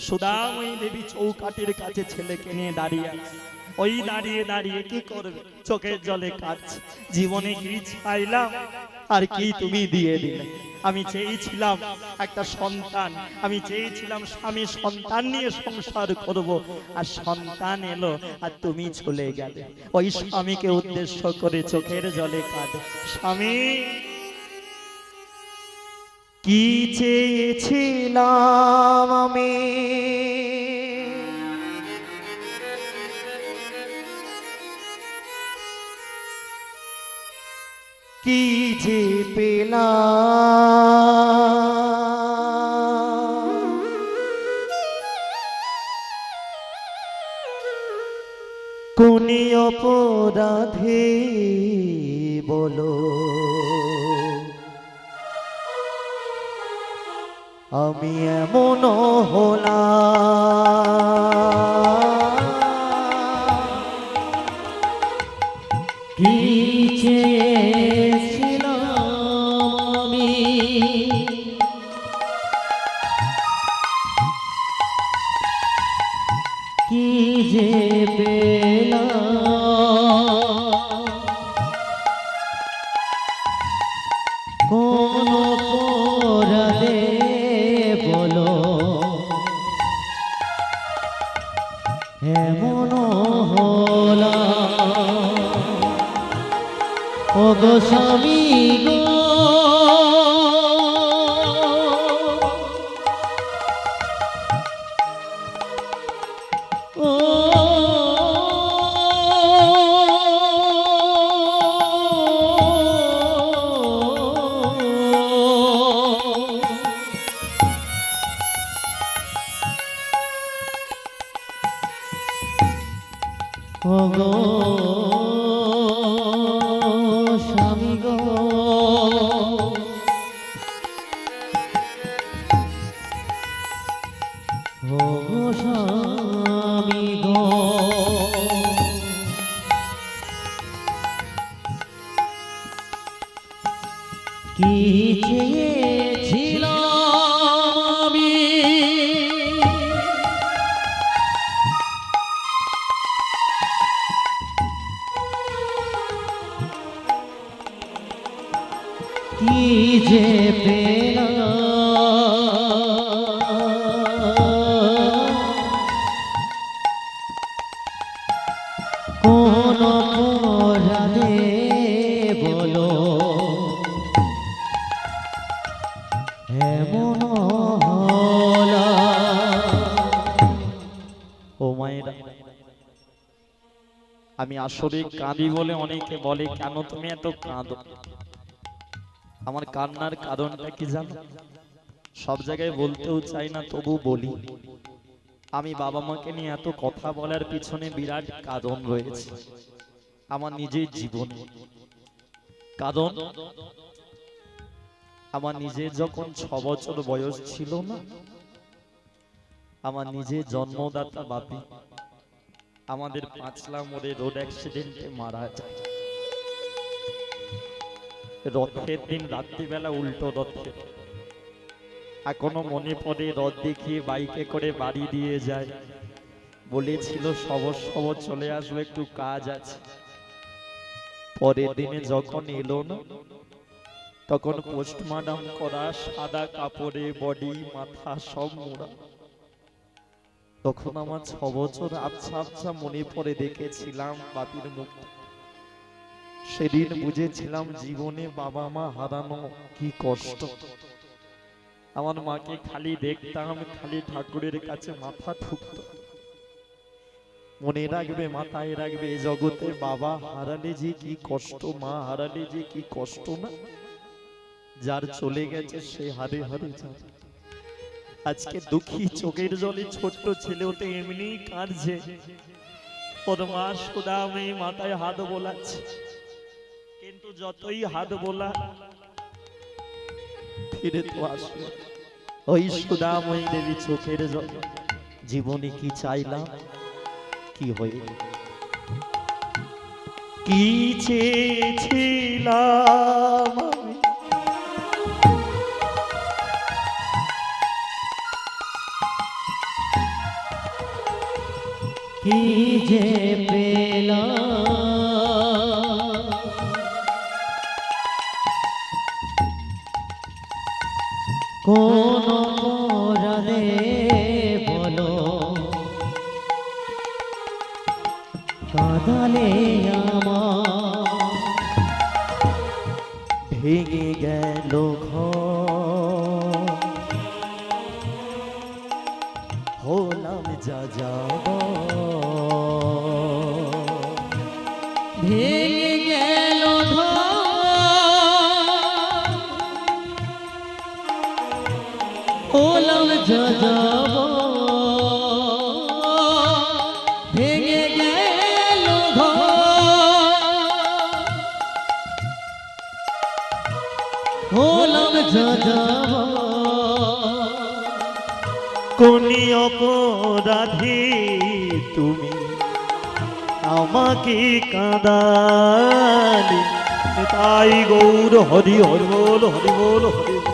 সুদাময়ী দেবী চৌকাটির কাছে ছেলেকে নিয়ে দাঁড়িয়ে আছে। ওই দাঁড়িয়ে দাঁড়িয়ে কি করবে? চোখের জলে কাটছে জীবনে কি চাইলাম? আর কি তুমি দিয়ে দিলে? আমি চেয়েছিলাম একটা সন্তান। আমি চেয়েছিলাম স্বামী সন্তান নিয়ে সংসার করব। আর সন্তান এলো আর তুমি চলে গেলে। ওই স্বামীকে উদ্দেশ্য করে চোখের জলে কাঁদে। স্বামী! কি চেয়েছিলাম আমি? কি যে পেলাম? কোন অপরাধে আমি এমন হলাম। কি আমি? কি যে কি যে পেলাম কোন পরাদে বলো? এমন ও মায়েরা আমি আসলে কাঁদি বলে অনেকে বলে কেন তুমি এত কাঁদো? আমার কান্নার কারণটা কি জানো? সব জায়গায় বলতেও চাই না তবু বলি। আমি বাবা মাকে নিয়ে এত কথা বলার পিছনে বিরাট কারণ রয়েছে। আমার নিজের জীবন। কারণ? আমার নিজের যখন ছ বছর বয়স ছিল না আমার নিজের জন্মদাতা বাপি। আমাদের পাঁচলা মোড়ে রোড অ্যাক্সিডেন্টে মারা যায়। রথের দিন রাত্রিবেলা উল্টো রথে। এখনও মনে পড়ে রথ দেখিয়ে বাইকে করে বাড়ি দিয়ে যায় বলেছিল, সবর সবর, চলে আসবে, একটু কাজ আছে। পরের দিনে যখন এলো না, তখন পোস্টমর্টম করা, সাদা কাপড়ে, বডি, মাথা, সব মোড়া। তখন আমার ছ বছর আবছা আবছা মনে পড়ে দেখেছিলাম বাপির মুখ। সেদিন বুঝেছিলাম জীবনে বাবা মা হারানো কি কষ্ট। আমার মাকে খালি দেখতাম, খালি ঠাকুরের কাছে মাথা ঠুকত। মনে রাখবে, মাথায় রাখবে, এ জগতে বাবা হারালে যে কি কষ্ট, মা হারালে যে কি কষ্ট না? যার চলে গেছে, সে হারে হারে যাবে। আজকে দুঃখী চোখের জলে ছোট্ট ছেলেও তো এমনি কাঁদছে। ওর মা সুদামে মাথায় হাত বোলাচ্ছে। যতই হাত বোলা, ফিরে তো আসবে। ওই সুদাময়ী দেবী চোখের জীবনে কি চাইলাম? কি হয়ে কি চেয়েছিলাম কি যে পেলাম? কোন যাব ভেঙে গেল। হলাম যাব কোনি অপরাধী তুমি আমাকে কাঁদালি তাই গৌর, হরি হরি বল হরি বল হরি বল।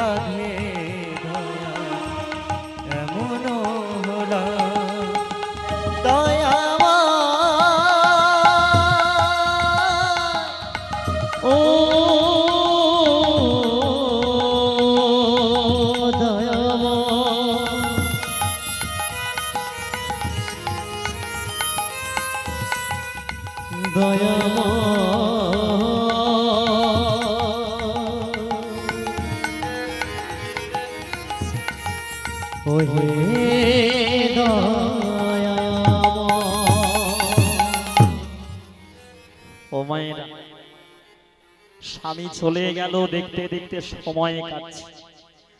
অপরাধে ও স্বামী চলে গেল দেখতে দেখতে সময় কাটছে।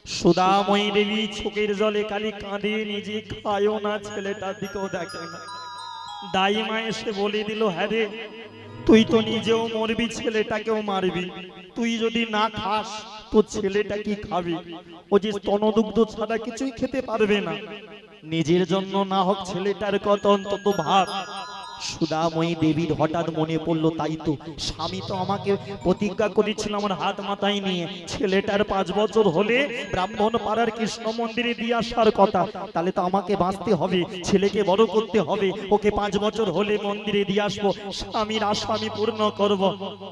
সুদাময়ী দেবী চোখের জলে খালি কাঁদে, নিজে খায়ও না, ছেলেটার দিকেও দেখে না। দাইমা এসে বলে দিল হ্যাঁ রে, তুই তো নিজেও মরবি, ছেলেটাকেও মারবি। তুই যদি না খাস তো ছেলেটা কি খাবি? ও যে স্তনদুগ্ধ ছাড়া কিছুই খেতে পারবে না। নিজের জন্য না হোক ছেলেটার কত অন্তত ভাব সুদাময়ী দেবীর হঠাৎ মনে পড়ল, তাই তো, স্বামী তো আমাকে প্রতিজ্ঞা করেছিল আমার হাত মাথায় নিয়ে। ছেলেটার পাঁচ বছর হলে ব্রাহ্মণ পাড়ার কৃষ্ণ মন্দিরে দিয়ে আসার কথা। তাহলে তো আমাকে বাঁচতে হবে, ছেলেকে বড় করতে হবে। ওকে পাঁচ বছর হলে মন্দিরে দিয়ে আসব। স্বামীর আশা আমি পূর্ণ করব।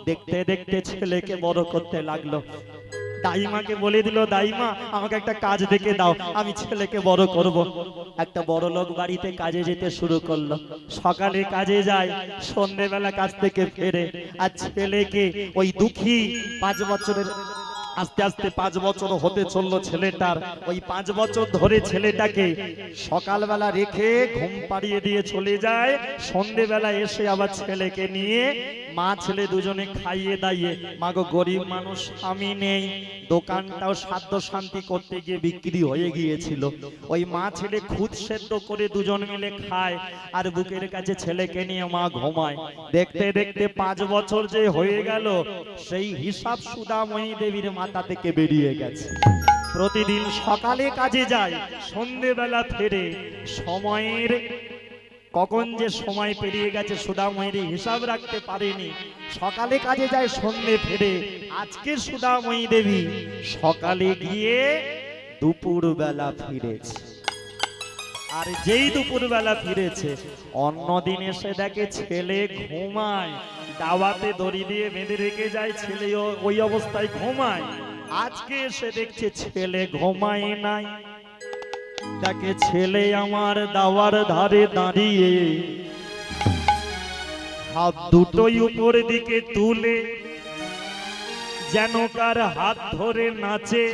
দেখতে দেখতে ছেলেকে বড় করতে লাগল। দাইমাকে বলে দিল, দাইমা, আমাকে একটা কাজ দেখে দাও, আমি ছেলেকে বড় করব। একটা বড় লোক বাড়িতে কাজে যেতে শুরু করল। সকালে কাজে যায়, সন্ধ্যেবেলা কাজ থেকে ফেরে, আর ছেলেকে ওই দুঃখী পাঁচ বছরের আস্তে আস্তে পাঁচ বছর হতে চলল ছেলেটার। ওই পাঁচ বছর ধরে ছেলেটাকে সকালবেলা রেখে ঘুম পাড়িয়ে দিয়ে চলে যায়। সন্ধেবেলা এসে আবার ছেলেকে নিয়ে মা ছেলে দুজনে খাইয়ে দাইয়ে, মা গো, গরিব মানুষ আমি নেই। দোকানটাও সাধ্য শান্তি করতে গিয়ে বিক্রি হয়ে গিয়েছিল। ওই মা ছেলে খুদ সেদ্ধ করে দুজন মিলে খায় আর বুকের কাছে ছেলেকে নিয়ে মা ঘুমায়। দেখতে দেখতে পাঁচ বছর যে হয়ে গেল, সেই হিসাব সুদাময়ী দেবীর মাথা থেকে বেরিয়ে গেছে। প্রতিদিন সকালে কাজে যায় সন্ধেবেলা ফেরে সময়ের কখন যে সময় পেরিয়ে গেছে সুদাময়ীর হিসাব রাখতে পারেনি। সকালে কাজে যায় সন্ধে ফেরে আজকে সুদাময়ী দেবী সকালে গিয়ে দুপুর বেলা ফিরেছে। আর যেই দুপুর বেলা ফিরেছে অন্যদিন এসে দেখে ছেলে ঘুমায়। দাওয়াতে দড়ি দিয়ে বেঁধে রেখে যায়, ছেলে ওই অবস্থায় ঘুমায়। আজকে এসে দেখছে ছেলে ঘুমায় নাই। তাকে ছেলে আমার দাওয়ার ধারে দাঁড়িয়ে হাত দুটোই উপর দিকে তুলে, যেন কার হাত ধরে নাচে।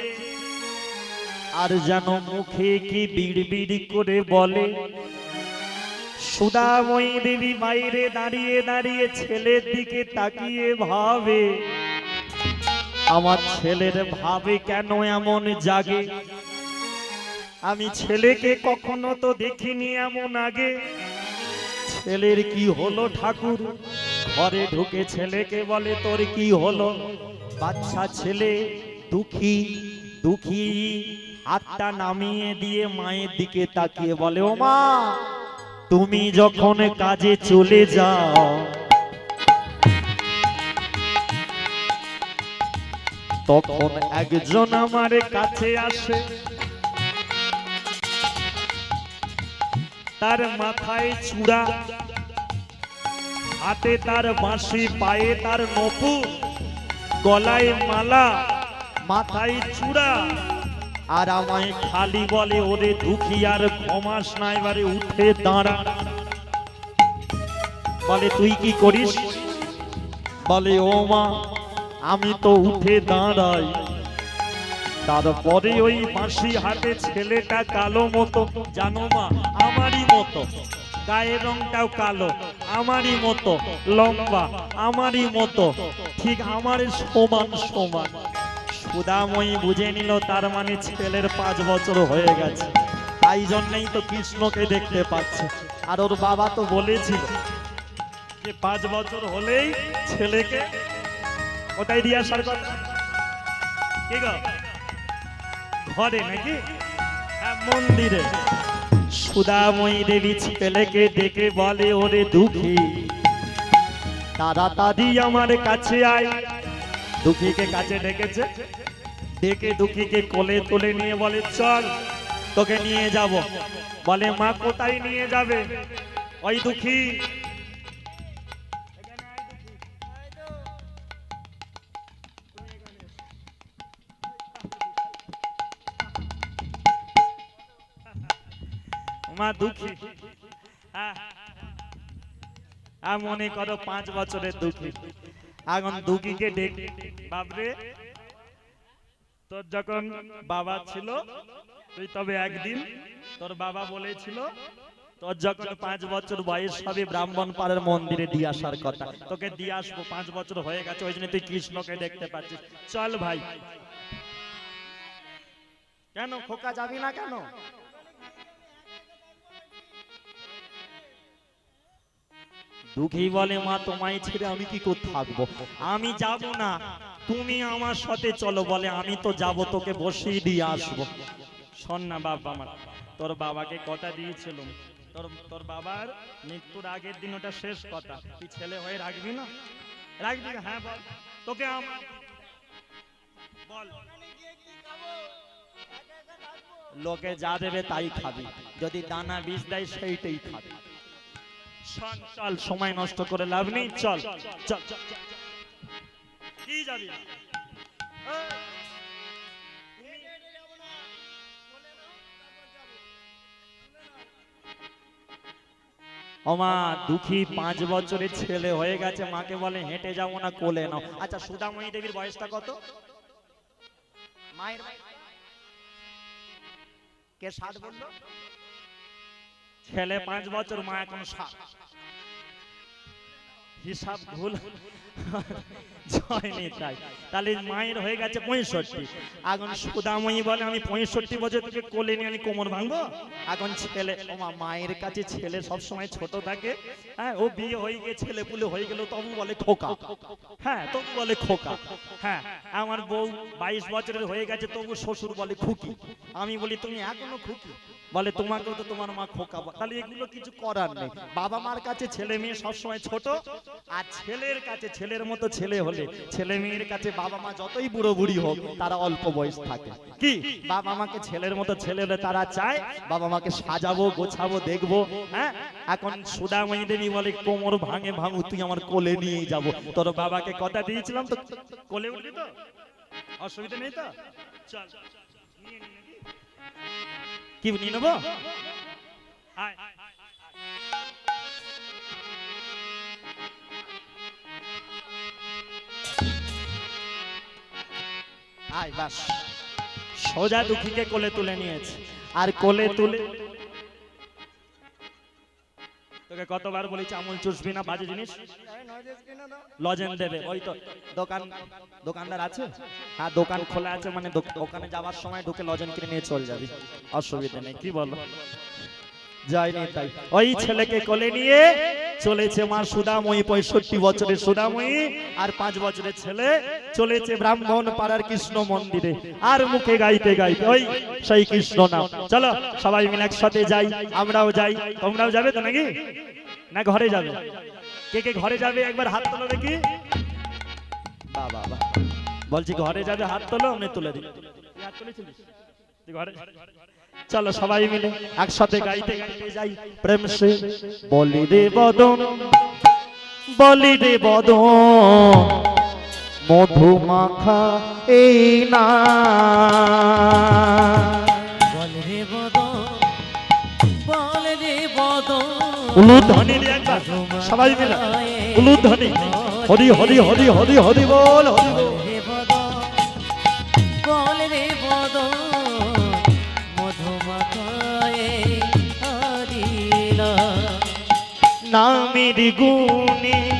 আর যেন মুখে কি বিড় বিড় করে বলে? সুদাময়ী দেবী বাইরে দাঁড়িয়ে দাঁড়িয়ে ছেলের দিকে তাকিয়ে ভাবে, আমার ছেলের ভাবে কেন এমন জাগে? আমি ছেলেকে কখনো তো দেখিনি এমন আগে। ছেলের কি হলো ঠাকুর? ঘরে ঢুকে ছেলেকে বলে, তোর কি হলো? বাচ্চা ছেলে, দুঃখী দুঃখী হাতটা নামিয়ে দিয়ে মায়ের দিকে তাকিয়ে বলে, ও মা, তুমি যখন কাজে চলে যাও, তখন একজন আমার কাছে আসে। তার মাথায় চূড়া, হাতে তার বাঁশি, পায়ে তার নপুর, গলায় মালা, মাথায় চূড়া আর আমায় খালি বলে, ওরে দুঃখী, আর ক্ষমাস না এবারে উঠে দাঁড়া। বলে, তুই কি করিস? বলে, ও মা, আমি তো উঠে দাঁড়াই। তারপরে ওই বাঁশি হাতে ছেলেটা কালো মতো, জানো মা, আমারই মতো। গায়ের রংটাও কালো, আমারই মতো। লম্বা, আমারই মতো। ঠিক আমার সমান সমান। সুদাময়ী বুঝে নিল তার মানে ছেলের পাঁচ বছর হয়ে গেছে। তাই জন্যই তো কৃষ্ণকে দেখতে পাচ্ছে। আর ওর বাবা তো বলেছিল যে পাঁচ বছর হলেই ছেলেকে কোথায় দিয়ে আসার কথা। কি ঘরে নাকি? হ্যাঁ, মন্দিরে। সুদাময়ী দেবী ছেলেকে ডেকে বলে ওরে দুঃখী তাড়াতাড়ি আমার কাছে আয়। দুঃখীকে কাছে ডেকেছে। ডেকে দুঃখীকে কোলে তুলে নিয়ে বলে চল তোকে নিয়ে যাব বলে মা কোথায় নিয়ে যাবে ওই দুঃখী মা দুঃখী হ্যাঁ মনে করো পাঁচ বছরের দুঃখী এখন দুঃখীকে ডেক বাবরে তোর যখন বাবা ছিল, তুই তবে একদিন তোর বাবা বলেছিল, তোর যখন পাঁচ বছর বয়স হবে ব্রাহ্মণ পাড়ার মন্দিরে দিয়ে আসার কথা। তোকে দিয়ে আসব, পাঁচ বছর হয়ে গেছে, ওই জন্য তুই কৃষ্ণকে দেখতে পাচ্ছিস। চল ভাই। কেন, খোকা যাবি না কেন? দুঃখী বলে, মা, তোমায় ছেড়ে আমি কি করতে থাকব? আমি যাব না। তুমি আমার সাথে চলো বলে আমি তো যাব তোকে বসিয়ে দিয়ে আসব। শোন না বাবা আমার তোর বাবাকে কথা দিয়েছিলাম। তোর তোর বাবার মৃত্যুর আগের দিন ওটা শেষ কথা। তুই ছেলে হয়ে রাখবি না? রাখবি না? হ্যাঁ বল। তোকে আমার বল। লোকে যা দেবে তাই খাবি। যদি দানা বীজ দেয় সেইটাই খাবি। চল সময় নষ্ট করে লাভ নেই চল, চল। কি যাবি এই, ওমা দুঃখী পাঁচ বছরের ছেলে হয়ে গেছে মাকে বলে হেঁটে যাব না কোলে নাও। আচ্ছা সুদামণি দেবীর বয়সটা কত? মায়ের কে ষাট বলল ছেলে পাঁচ বছর মা এখন ষাট হিসাব ভুল। জয়নি তাই। তাহলে মায়ের হয়ে গেছে পঁয়ষট্টি। এখন সুদাময়ী বলে, আমি পঁয়ষট্টি বছর থেকে কোলে নিয়ে আমি কোমর ভাঙবো? এখন ছেলে, ও মা, মায়ের কাছে ছেলে সব সময় ছোট থাকে। হ্যাঁ ও বিয়ে হয়ে গিয়ে ছেলে পুলে হয়ে গেল তবু বলে খোকা। হ্যাঁ তবু বলে খোকা। হ্যাঁ আমার বউ বাইশ বছরের হয়ে গেছে তবু শ্বশুর বলে খুকি। আমি বলি, তুমি এখনও খুকি? বলে, তোমাকেও তো তোমার মা খোকা। তাহলে এগুলো কিছু করার নেই। বাবা মার কাছে ছেলে মেয়ে সবসময় ছোট, আর ছেলের কাছে ছেলের মতো ছেলে হলে ছেলে মেয়ের কাছে বাবা মা যতই বুড়ো বুড়ি হোক, তারা অল্প বয়স থাকে। কি? বাবা মাকে ছেলের মতো ছেলে হলে তারা চায়, বাবা মাকে সাজাবো, গোছাবো, দেখব হ্যাঁ? এখন সুদাময়ী দেবী বলে, কোমর ভাঙে ভাঙু তুই আমার কোলে নিয়ে যাব। তোর বাবাকে কথা দিয়েছিলাম তো, কোলে উঠবি তো? অসুবিধা নেই তো? চল। নিয়ে? কি নিয়ে নেব? সোজা দুঃখীকে কোলে তুলে নিয়েছে। আর কোলে তুলে তোকে কতবার বলেছি আমুল চুষবি না বাজে জিনিস? লজেন দেবে ওই তো। দোকান দোকানদার আছে? হ্যাঁ দোকান খোলা আছে মানে দোকানে যাওয়ার সময় ঢুকে লজেন কিনে নিয়ে চলে যাবি। অসুবিধা নেই কি বলো? যাইনি তাই। ওই ছেলেকে কোলে নিয়ে চলেছে মা সুদাময়ী পঁয়ষট্টি বছরের সুদাময়ী আর পাঁচ বছরের ছেলে চলেছে ব্রাহ্মণ পাড়ার কৃষ্ণ মন্দিরে আর মুখে গাইতে গাইতে ওই সেই কৃষ্ণ নাম চলো সবাই মিলে একসাথে যাই আমরাও যাই তোমরাও যাবে তো নাকি না ঘরে যাবে কে কে ঘরে যাবে একবার হাত তোলো দেখি বাবা বলছি ঘরে যাবে হাত তোলো আমি তুলে দিই হাত তুলেছিলিস? ঘরে চলো সবাই মিলে একসাথে গাইতে গাইতে যাই। প্রেম সে বলি রে বদন। বলি রে বদন। মধু মাখা এই না। বল রে বদন। বল রে বদন। উলুধ্বনি দিয়ে একবার। সবাই মিলে। উলুধ্বনি। হরি হরি হরি হরি হরি বল হরি বল। নামের গুণে।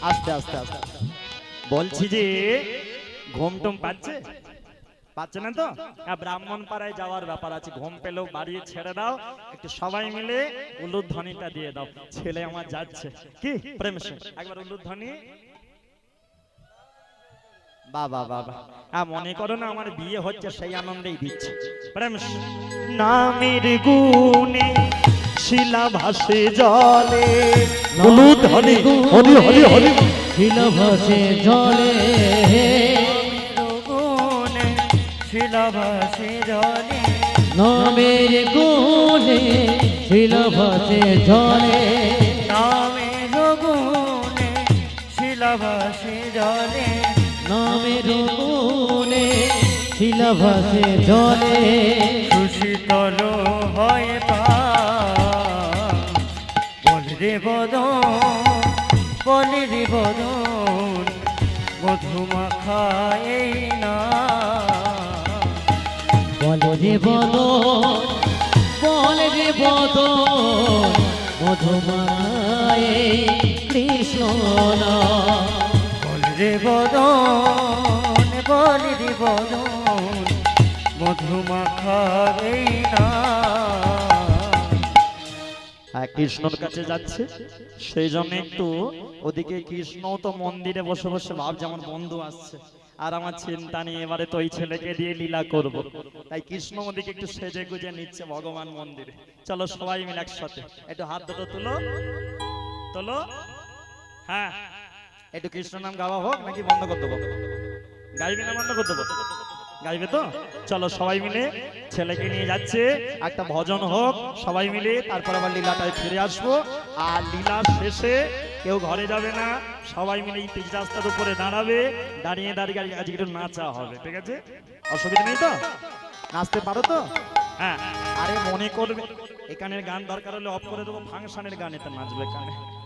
আস্তে আস্তে আস্তে। বলছি যে ঘুম টুম পাচ্ছে? পাচ্ছে না তো? হ্যাঁ, ব্রাহ্মণ পাড়ায় যাওয়ার ব্যাপার আছে। ঘুম পেলেও বাড়ি ছেড়ে দাও। একটু সবাই মিলে উলুধ্বনিটা দিয়ে দাও। ছেলে আমার যাচ্ছে। কি? প্রেম একবার উলুধ্বনি। বাবা বাবা হ্যাঁ মনে করো না আমার বিয়ে হচ্ছে সেই আনন্দেই দিচ্ছে। প্রেম। নামের গুণে শিলা ভাসে জলে উলুধ্বনি হরি হরি হরি ছিল ভাসে জলে রগুনে শিলাভাসে জলে নামের গুণে ছিল ভাসে জলে নামে রগুনে শিলাভাসে জলে নামের গুণে ছিল ভাসে জলে। সুশীতল হয় পা রে বদন বল রে বদন মধুমাখায় না। বল রে বদন বল রে বদন মধুমায়ে কৃষ্ণ। বল রে বদন বল রে বদন মধুমাখায় না। হ্যাঁ কৃষ্ণর কাছে যাচ্ছে। সেই জন্য একটু ওদিকে কৃষ্ণ তো মন্দিরে বসে বসে ভাব, যেমন বন্ধু আসছে। আর আমার চিন্তা নেই, এবারে তো ওই ছেলেকে দিয়ে লীলা করব। তাই কৃষ্ণ ওদিকে একটু সেজে গুজে নিচ্ছে ভগবান মন্দিরে। চলো সবাই মিলে একসাথে। একটু হাত দুটো তুলো। তোলো। হ্যাঁ। একটু কৃষ্ণ নাম গাওয়া হোক, নাকি বন্ধ করতে দেবো? গাইবে না বন্ধ করতে দেবো? গাইবে তো? চলো সবাই মিলে ছেলেকে নিয়ে যাচ্ছে। একটা ভজন হোক, সবাই মিলে। তারপর আবার লীলাটায় ফিরে আসব। আর লীলার শেষে কেউ ঘরে যাবে না। সবাই মিলে এই পিচ রাস্তার উপরে দাঁড়াবে। দাঁড়িয়ে দাঁড়িয়ে আজকে- একটু নাচা হবে, ঠিক আছে? অসুবিধা নেই তো? নাচতে পারো তো? হ্যাঁ। আরে মনে করবে, এখানের গান দরকার হলে অফ করে দেবো ফাংশনের গান এতে নাচবে কানে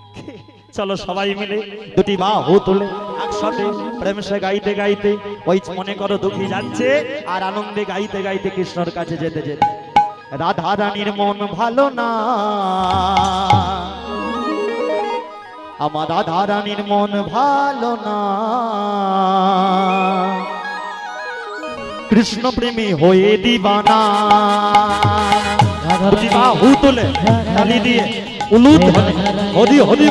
চলো সবাই মিলে দুটি বাহু তুলে। একসাথে প্রেম সে গাইতে গাইতে ওই মনে করো দুঃখী যাচ্ছে আর আনন্দে গাইতে গাইতে কৃষ্ণর কাছে যেতে যেতে। রাধা রানীর মন ভালো না। আমার রাধা রানীর মন ভালো না। কৃষ্ণ প্রেমী হয়ে দিবানা। বাহু তালি দিয়ে উলুদ হরি হরি।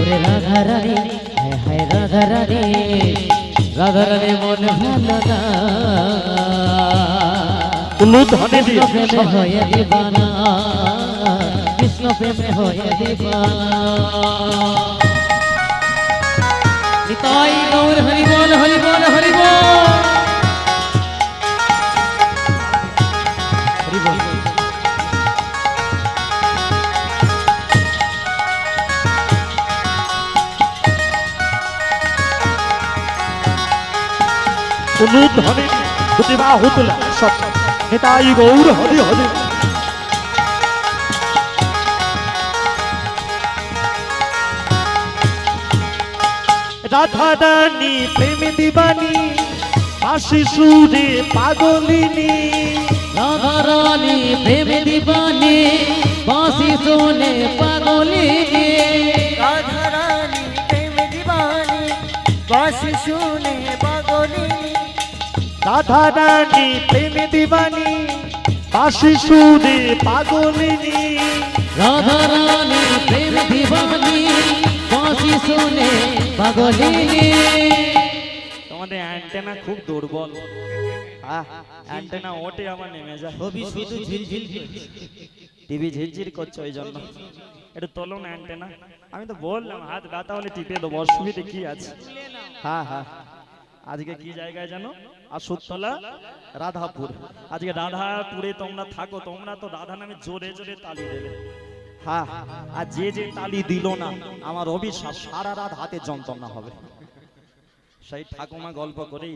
ওরে রাধা রানী হায় হায় রাধা রানী রাধা রানী মন ভালো না। উলুদ হনে কৃষ্ণ প্রেমে হয়ে দিবানা। কৃষ্ণ প্রেমে হয়ে দিবানা। নিতাই গৌর হরি বল হরি বল হরি বল। উলুদ হনে দুটি সব নেতাই গৌর হরি হরি। রাধা রানী প্রেম দিবানি হাসি সুরে পাগলিনী। রাধা রানী প্রেম দিবানি বাঁশি শোনে পাগলিনী। রাধারানী প্রেম দিবানি বাসি শুনে পাগলিনী রাধা রানী প্রেম দিবানি হাসি সুরে পাগলিনী। রাধা রানী প্রেম দিবানি বাঁশি শোনে পাগলিনী। তোমাদের অ্যান্টেনা খুব দুর্বল। অ্যান্টেনা ওঠে আমার নেমে যায়। কবি শুধু ঝিলঝিল। টিভি ঝিরঝির করছে ওই জন্য। একটু তোলো না অ্যান্টেনা। আমি তো বললাম হাত ব্যথা হলে টিপে দেবো অসুবিধে কি আছে? হ্যাঁ হ্যাঁ আজকে কি জায়গায় জানো? আসুতলা রাধাপুর। আজকে রাধাপুরে তোমরা থাকো তোমরা তো রাধা নামে জোরে জোরে তালি দেবে। হ্যাঁ আর যে যে তালি দিল না আমার অবিশ্বাস সারা রাত হাতে যন্ত্রণা হবে। সেই ঠাকুমা গল্প করেই